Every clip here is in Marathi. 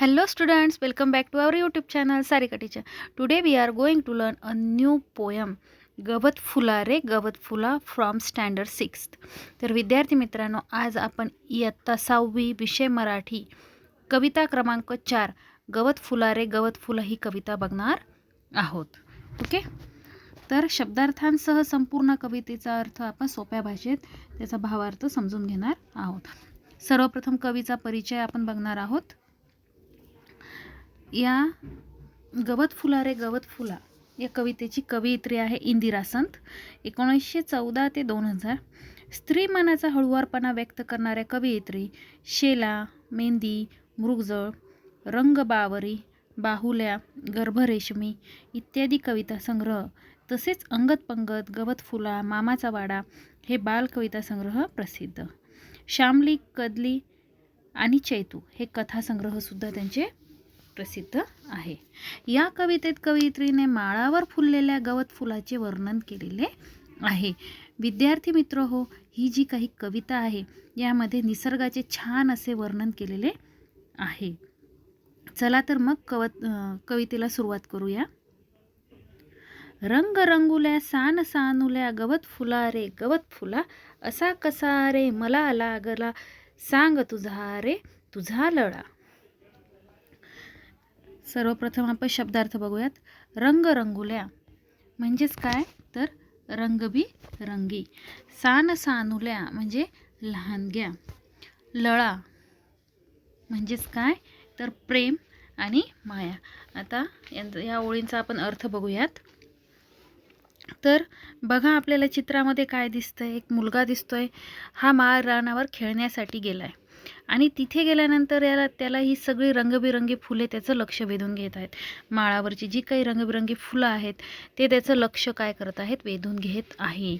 Hello students, welcome back to our YouTube channel Sarika Teacher. Today we are going to learn a new poem गवत फुला रे गवत फुला फ्रॉम स्टँडर्ड सिक्स्थ तर विद्यार्थी मित्रांनो आज आपण इयत्ता सहावी विषय मराठी कविता क्रमांक चार गवत फुला रे गवत फुला ही कविता बघणार आहोत. ओके? तर शब्दार्थांसह संपूर्ण कवितेचा अर्थ आपण सोप्या भाषेत त्याचा भावार्थ समजून घेणार आहोत. सर्वप्रथम कवीचा परिचय आपण बघणार आहोत. या गवत फुला रे गवत फुला. या कवितेची कवयित्री आहे इंदिरा संत. एकोणीसशे चौदा ते दोन हजार. स्त्री मनाचा हळुवारपणा व्यक्त करणाऱ्या कवयित्री शेला मेंदी मृगजळ रंगबावरी बाहुल्या गर्भरेशमी इत्यादी कविता संग्रह तसेच अंगत पंगत गवत फुला मामाचा वाडा हे बालकविता संग्रह प्रसिद्ध. श्यामली कदली आणि चैतू हे कथासंग्रहसुद्धा त्यांचे प्रसिद्ध आहे. या कवितेत कवयित्रीने माळावर फुललेल्या गवत फुलाचे वर्णन केलेले आहे. विद्यार्थी मित्र हो ही जी काही कविता आहे यामध्ये निसर्गाचे छान असे वर्णन केलेले आहे. चला तर मग कवत कवितेला सुरुवात करूया. रंग रंगुल्या सान सानुल्या गवत फुला रे गवत फुला असा कसा रे मला लागला सांग तुझा रे तुझा लळा. सर्वप्रथम आपण शब्दार्थ बघूयात. रंग रंगुल्या म्हणजेच काय? तर रंगबी रंगी. सान सानुल्या म्हणजे लहानग्या. लळा म्हणजेच काय? तर प्रेम आणि माया. आता या ओळींचा आपण अर्थ बघूयात. तर बघा आपल्याला चित्रामध्ये काय दिसतंय? एक मुलगा दिसतोय. हा माळ रानावर खेळण्यासाठी गेलाय. आणि तिथे गेल्यानंतर याला त्याला ही सगळी रंगबिरंगी फुले त्याचं लक्ष वेधून घेत आहेत. माळावरची जी काही रंगबिरंगी फुलं आहेत ते त्याचं लक्ष काय करत आहेत? वेधून घेत आहे.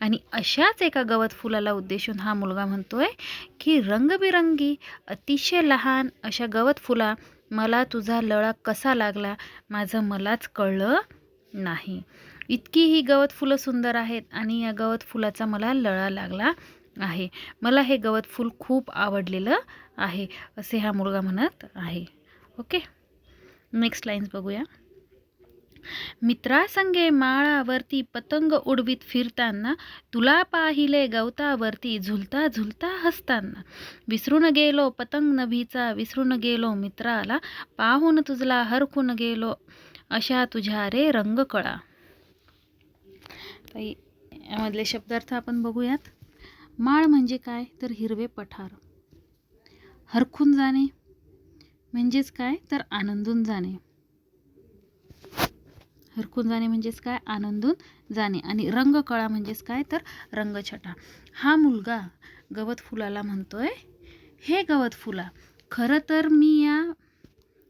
आणि अशाच एका गवत फुलाला उद्देशून हा मुलगा म्हणतो आहे की रंगबिरंगी अतिशय लहान अशा गवत फुला मला तुझा लळा कसा लागला? माझं मलाच कळलं नाही. इतकी ही गवत फुलं सुंदर आहेत आणि या गवत फुलाचा मला लळा लागला आहे. मला हे गवत फूल खूप आवडलेलं आहे असे हा मुलगा म्हणत आहे. ओके? नेक्स्ट लाईन्स बघूया. मित्रासंगे माळावरती पतंग उडवीत फिरताना तुला पाहिले गवतावरती झुलता झुलता हसताना. विसरून गेलो पतंग नभीचा विसरून गेलो मित्राला पाहून तुझला हरखून गेलो अशा तुझ्या रे रंगकळा. ताई, यामधले शब्दार्थ आपण बघूयात. माळ म्हणजे काय? तर हिरवे पठार. हरखून जाणे म्हणजेच काय? तर आनंदून जाणे. हरखून जाणे म्हणजेच काय? आनंदून जाणे. आणि रंगकळा म्हणजेच काय? तर रंगछटा. हा मुलगा गवत फुलाला म्हणतोय. हे गवत फुला खरं तर मी या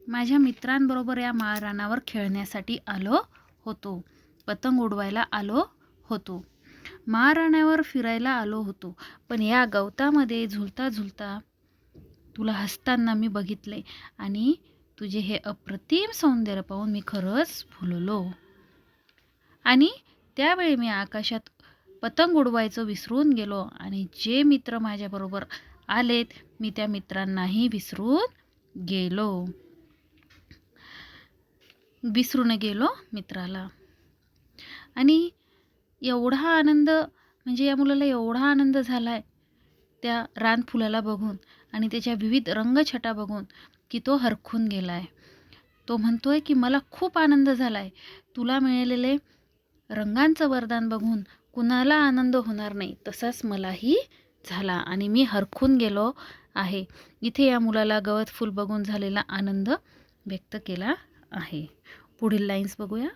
माझ्या मित्रांबरोबर या माळरानावर खेळण्यासाठी आलो होतो. पतंग उडवायला आलो होतो. महाराण्यावर फिरायला आलो होतो. पण या गवतामध्ये झुलता झुलता तुला हसताना मी बघितले आणि तुझे हे अप्रतिम सौंदर्य पाहून मी खरंच फुललो. आणि त्यावेळी मी आकाशात पतंग उडवायचं विसरून गेलो आणि जे मित्र माझ्याबरोबर आलेत मी त्या मित्रांनाही विसरून गेलो. विसरून गेलो मित्राला. आणि एवढा आनंद म्हणजे या मुलाला एवढा आनंद झाला आहे त्या रानफुलाला बघून आणि त्याच्या विविध रंगछटा बघून की तो हरखून गेला आहे तो म्हणतो आहे की मला खूप आनंद झाला आहे तुला मिळालेले रंगांचं वरदान बघून कुणाला आनंद होणार नाही तसाच मलाही झाला आणि मी हरखून गेलो आहे. इथे या मुलाला गवत फूल बघून झालेला आनंद व्यक्त केला आहे. पुढील लाईन्स बघूया.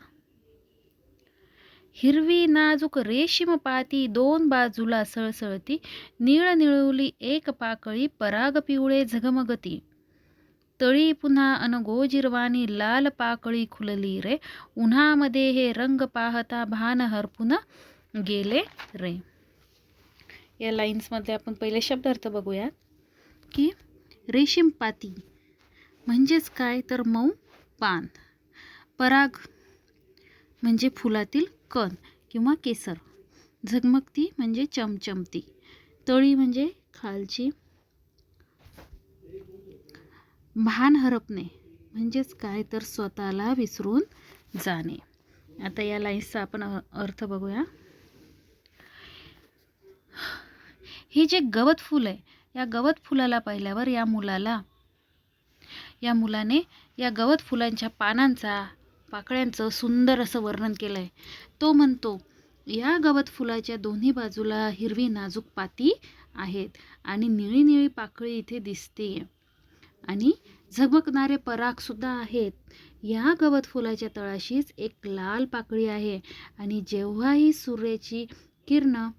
हिरवी नाजूक रेशीम पाती दोन बाजूला सळसळती निळ निळवली एक पाकळी पराग पिवळे झगमगती. तळी पुन्हा अनगोजिरवाणी लाल पाकळी खुलली रे उन्हामध्ये हे रंग पाहता भान हरपून गेले रे. या लाईन्समध्ये आपण पहिले शब्दार्थ बघूया की रेशीम पाती म्हणजेच काय? तर मऊ पान. पराग म्हणजे फुलातील कण किंवा केसर. झगमगती म्हणजे चमचमती. तळी म्हणजे खालची. भान हरपणे म्हणजेच काय तर स्वतःला विसरून जाणे. आता या लाईन्सचा आपण अर्थ बघूया. हे जे गवत फूल आहे या गवत फुलाला पाहिल्यावर या मुलाला या मुलाने या गवत फुलांच्या पानांचा पाकळ्यांचं सुंदर असं वर्णन केलं आहे तो म्हणतो या गवत फुलाच्या दोन्ही बाजूला हिरवी नाजूक पाती आहेत आणि निळी निळी पाकळी इथे दिसते. आणि झगमगणारे परागसुद्धा आहेत. या गवत फुलाच्या तळाशीच एक लाल पाकळी आहे आणि जेव्हाही सूर्याची किरणं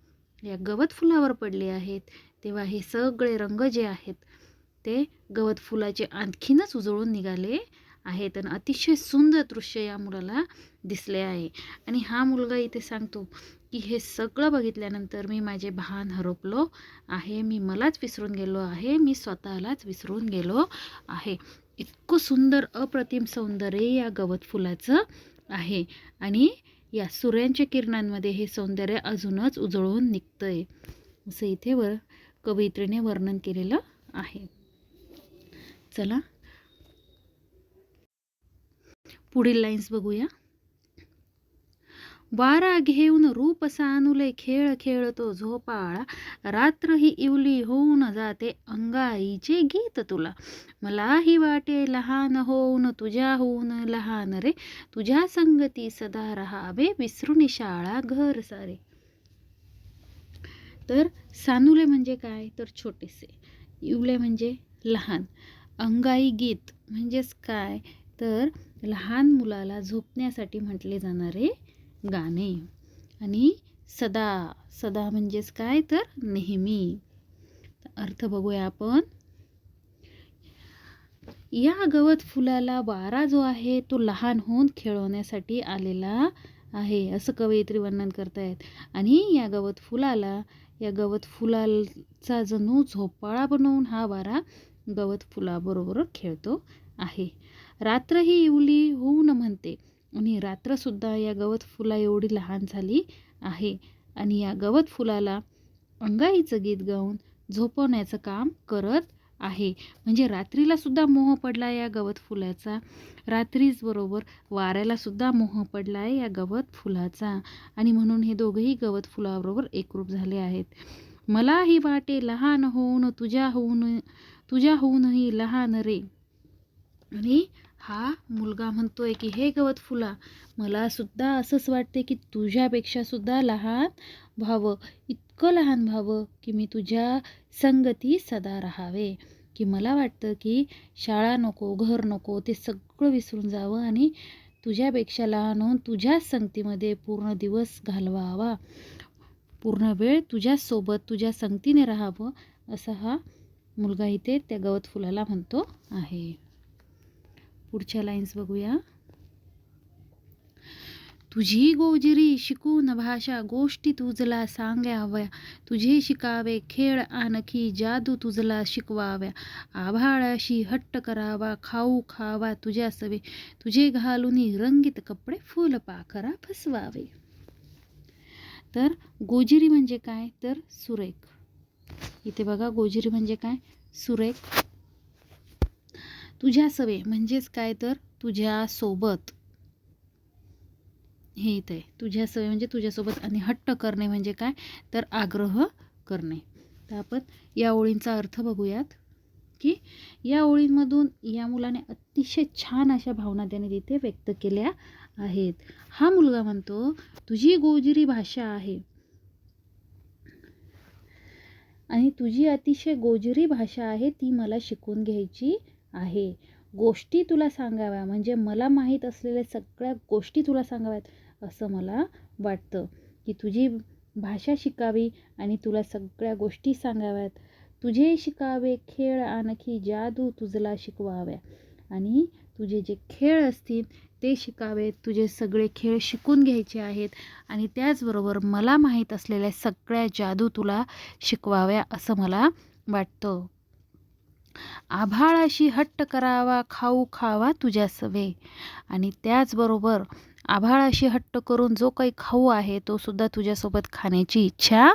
या गवत फुलावर पडली आहेत तेव्हा हे सगळे रंग जे आहेत ते गवत फुलाचे आणखीनच उजळून निघाले आहेत. आणि अतिशय सुंदर दृश्य या मुलाला दिसले आहे. आणि हा मुलगा इथे सांगतो की हे सगळं बघितल्यानंतर मी माझे भान हरपलो आहे. मी मलाच विसरून गेलो आहे. मी स्वतःलाच विसरून गेलो आहे. इतकं सुंदर अप्रतिम सौंदर्य या गवत फुलाचं आहे. आणि या सूर्यांच्या किरणांमध्ये हे सौंदर्य अजूनच उजळून निघतंय. असं इथे वर कवयित्रीने वर्णन केलेलं आहे. चला पुढील लाईन्स बघूया. वारा घेऊन रूप सानुले खेळ खेळतो झोपाळा. रात्र ही इवली होऊन जाते अंगाईचे गीत तुला. मलाही वाटे लहान होऊन तुझ्या होऊन लहान रे. तुझ्या संगती सदा रहावे विसरून शाळा घर सारे. तर सानुले म्हणजे काय? तर छोटेसे. इवले म्हणजे लहान. अंगाई गीत म्हणजेच काय? तर लहान मुलाला झोपण्यासाठी म्हटले जाणारे गाणे. आणि सदा सदा म्हणजेच काय? तर नेहमी. अर्थ बघूया आपण. या गवत फुलाला वारा जो आहे तो लहान होऊन खेळवण्यासाठी आलेला आहे असं कवयित्री वर्णन करतायत. आणि या गवत फुलाला या गवत फुलाचा जणू झोपाळा बनवून हा वारा गवत फुलाबरोबर खेळतो आहे. रात्र ही इवली होऊन म्हणते. आणि रात्रसुद्धा या गवत फुला एवढी लहान झाली आहे. आणि या गवत फुलाला अंगाईचं गीत गाऊन झोपवण्याचं काम करत आहे. म्हणजे रात्रीलासुद्धा मोह पडला या गवत फुलाचा. रात्रीचबरोबर वाऱ्यालासुद्धा मोह पडला आहे या गवत फुलाचा. आणि म्हणून हे दोघंही गवत फुलाबरोबर एकरूप झाले आहेत. मलाही वाटे लहान होऊन तुझ्या होऊन तुझ्या होऊनही लहान रे. आणि हा मुलगा म्हणतोय की हे गवत फुला मला सुद्धा असंच वाटते की तुझ्यापेक्षा सुद्धा लहान व्हावं इतकं लहान व्हावं की मी तुझ्या संगती सदा राहावे. की मला वाटतं की शाळा नको घर नको ते सगळं विसरून जावं आणि तुझ्यापेक्षा लहान होऊन तुझ्याच संगतीमध्ये पूर्ण दिवस घालवावा. पूर्ण वेळ तुझ्यासोबत तुझ्या संगतीने राहावं असा हा मुलगा इथे त्या गवत फुलाला म्हणतो आहे. पुढच्या लाईन्स बघूया. तुझी गोजिरी शिकून भाषा गोष्टी तुझला सांगाव्या. तुझे शिकावे खेळ आणखी जादू तुझला शिकवाव्या. आभाळाशी हट्ट करावा, खाऊ खावा तुझ्या सवे. तुझे घालून रंगीत कपडे फुल पाखरा फसवावे. तर गोजिरी म्हणजे काय? तर सुरेख. इथे बघा, गोजिरी म्हणजे काय? सुरेख. तुझ्या सवे म्हणजेच काय तर? तुझ्या सोबत. हे इथे आहे. तुझ्या सवय म्हणजे तुझ्यासोबत आणि हट्ट करणे म्हणजे काय? तर आग्रह करणे. तर आपण या ओळींचा अर्थ बघूयात की या ओळींमधून या मुलाने अतिशय छान अशा भावना त्याने तिथे व्यक्त केल्या आहेत. हा मुलगा म्हणतो तुझी गोजिरी भाषा आहे. आणि तुझी अतिशय गोजिरी भाषा आहे ती मला शिकून घ्यायची आहे. गोष्टी तुला सांगाव्या म्हणजे मला माहीत असलेल्या सगळ्या गोष्टी तुला सांगाव्यात असं मला वाटतं. की तुझी भाषा शिकावी आणि तुला सगळ्या गोष्टी सांगाव्यात. तुझे शिकावे खेळ आणखी जादू तुझला शिकवाव्या. आणि तुझे जे खेळ असतील ते शिकावेत तुझे सगळे खेळ शिकून घ्यायचे आहेत. आणि त्याचबरोबर मला माहीत असलेल्या सगळ्या जादू तुला शिकवाव्या असं मला वाटतं. आभाळाशी हट्ट करावा खाऊ खावा तुझ्या सवे. आणि त्याचबरोबर आभाळाशी हट्ट करून जो काही खाऊ आहे तो सुद्धा तुझ्यासोबत खाण्याची इच्छा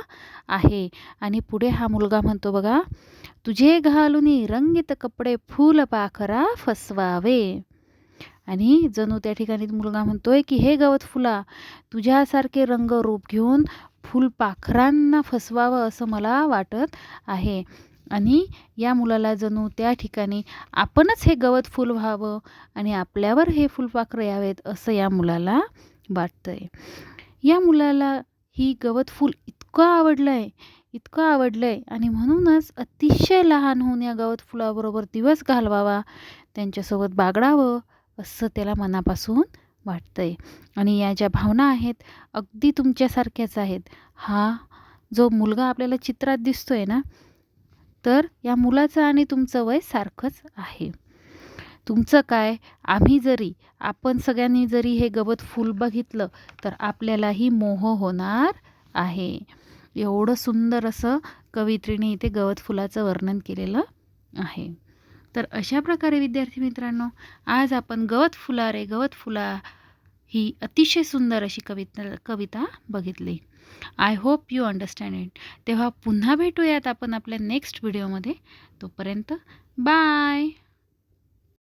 आहे. आणि पुढे हा मुलगा म्हणतो बघा तुझे घालून रंगीत कपडे फूल पाखरा फसवावे. आणि जणू त्या ठिकाणी मुलगा म्हणतोय की हे गवत फुला तुझ्यासारखे रंग रूप घेऊन फुलपाखरांना फसवावं असं मला वाटत आहे. आणि या मुलाला जणू त्या ठिकाणी आपणच हे गवत फुल व्हावं आणि आपल्यावर हे फुलपाखरं यावेत असं या मुलाला वाटतं आहे या मुलाला ही गवत फुल इतकं आवडलं आहे इतकं आवडलं आहे आणि म्हणूनच अतिशय लहान होऊन या गवत फुलाबरोबर दिवस घालवावा त्यांच्यासोबत बागडावं असं त्याला मनापासून वाटतं आहे आणि या ज्या भावना आहेत अगदी तुमच्यासारख्याच आहेत. हा जो मुलगा आपल्याला चित्रात दिसतोय ना तर या मुलाचं आणि तुमचं वय सारखंच आहे. तुमचं काय? आम्ही जरी आपण सगळ्यांनी जरी हे गवत फूल बघितलं तर आपल्यालाही मोह होणार आहे. एवढं सुंदर असं कवित्रीने इथे गवत फुलाचं वर्णन केलेलं आहे. तर अशा प्रकारे विद्यार्थी मित्रांनो आज आपण गवत फुला रे गवत फुला ही अतिशय सुंदर अशी कविता कविता बघितली. I hope you understand it तेव्हा पुन्हा भेटूयात आपण आपल्या नेक्स्ट व्हिडिओमध्ये तोपर्यंत बाय